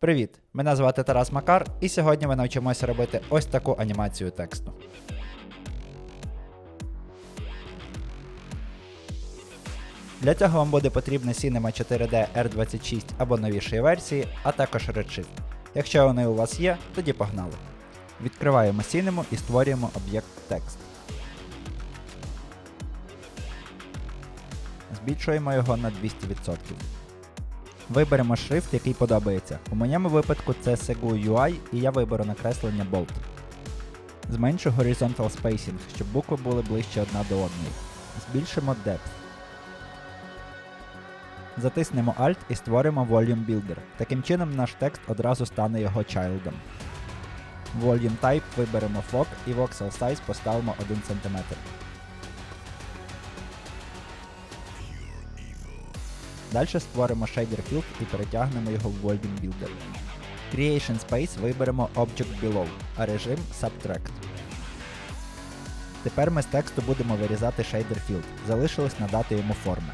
Привіт! Мене звати Тарас Макар, і сьогодні ми навчимося робити ось таку анімацію тексту. Для цього вам буде потрібна Cinema 4D R26 або новішої версії, а також Redshift. Якщо вони у вас є, тоді погнали. Відкриваємо Cinema і створюємо об'єкт текст. Збільшуємо його на 200%. Виберемо шрифт, який подобається. У моєму випадку це Segu UI і я виберу накреслення Bold. Зменшу Horizontal Spacing, щоб букви були ближче одна до одної. Збільшимо Depth. Затиснемо Alt і створимо Volume Builder. Таким чином наш текст одразу стане його чайлдом. Volume Type виберемо Fog і Voxel Size поставимо 1 см. Далі створимо shader field і перетягнемо його в Volume Builder. Creation Space виберемо Object Below, а режим Subtract. Тепер ми з тексту будемо вирізати shader field. Залишилось надати йому форми.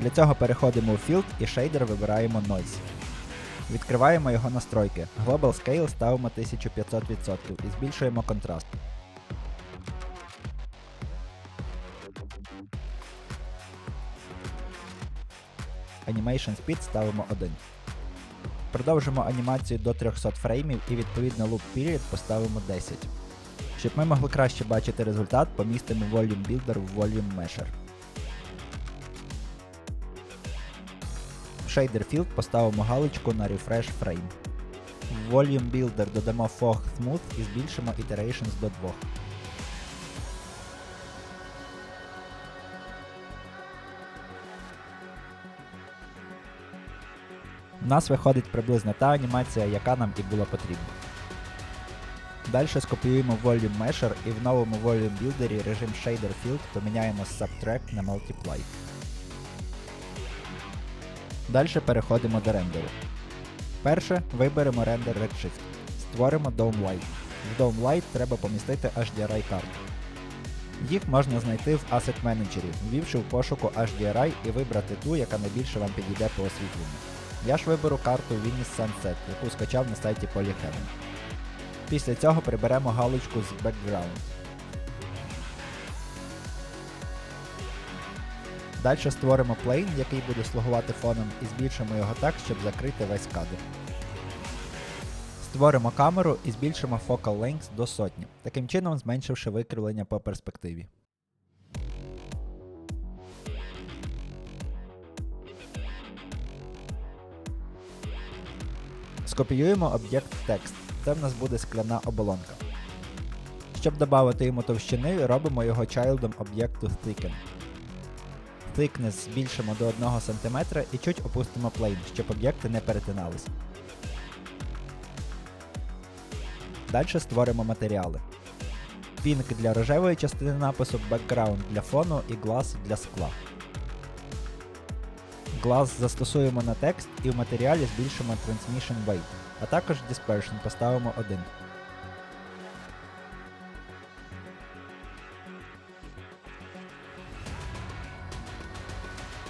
Для цього переходимо у Field і shader вибираємо Noise. Відкриваємо його настройки. Global Scale ставимо 1500% і збільшуємо контраст. Animation Speed ставимо 1. Продовжимо анімацію до 300 фреймів і відповідно Loop Period поставимо 10. Щоб ми могли краще бачити результат, помістимо Volume Builder в Volume Measure. В Shader Field поставимо галочку на Refresh Frame. В Volume Builder додамо Fog Smooth і збільшимо Iterations до 2. У нас виходить приблизно та анімація, яка нам і була потрібна. Далі скопіюємо Volume Measure і в новому Volume Builder режим Shader Field поміняємо з Subtract на Multiply. Далі переходимо до рендеру. Перше виберемо рендер Redshift. Створимо Dome Light. В Dome Light треба помістити HDRI карту. Їх можна знайти в Asset Manager, ввівши в пошуку HDRI і вибрати ту, яка найбільше вам підійде по освітленню. Я ж виберу карту Winnis Sunset, яку скачав на сайті Polyheaven. Після цього приберемо галочку з Background. Далі створимо плейн, який буде слугувати фоном, і збільшимо його так, щоб закрити весь кадр. Створимо камеру і збільшимо Focal Length до сотні, таким чином зменшивши викривлення по перспективі. Скопіюємо об'єкт текст. Це в нас буде скляна оболонка. Щоб додати йому товщини, робимо його чайлдом об'єкту Thicken. Thickness збільшимо до 1 см і чуть опустимо плейн, щоб об'єкти не перетинались. Далі створимо матеріали. Pink для рожевої частини напису, Background для фону і Glass для скла. Glass застосуємо на текст і в матеріалі збільшимо Transmission Weight, а також Dispersion поставимо 1.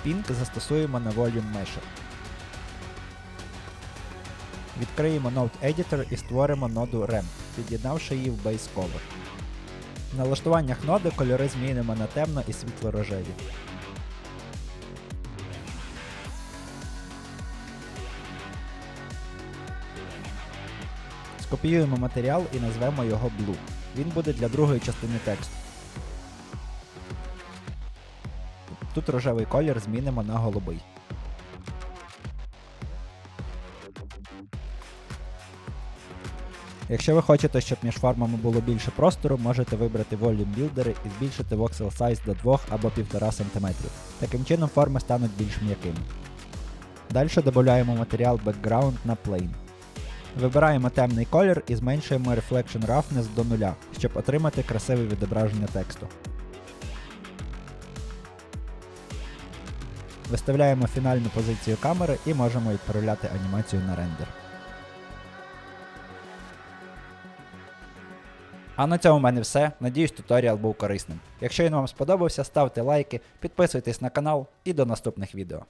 Pink застосуємо на Volume Measure. Відкриємо Node Editor і створимо ноду Ramp, під'єднавши її в Base Cover. В налаштуваннях ноди кольори змінимо на темно і світло-рожеві. Скопіюємо матеріал і назвемо його Blue. Він буде для другої частини тексту. Тут рожевий колір змінимо на голубий. Якщо ви хочете, щоб між формами було більше простору, можете вибрати Volume Builder і збільшити voxel size до 2 або 1,5 см. Таким чином форми стануть більш м'якими. Далі додаємо матеріал Background на Plane. Вибираємо темний колір і зменшуємо Reflection Roughness до нуля, щоб отримати красиве відображення тексту. Виставляємо фінальну позицію камери і можемо відправляти анімацію на рендер. А на цьому в мене все. Надіюсь, туторіал був корисним. Якщо він вам сподобався, ставте лайки, підписуйтесь на канал і до наступних відео.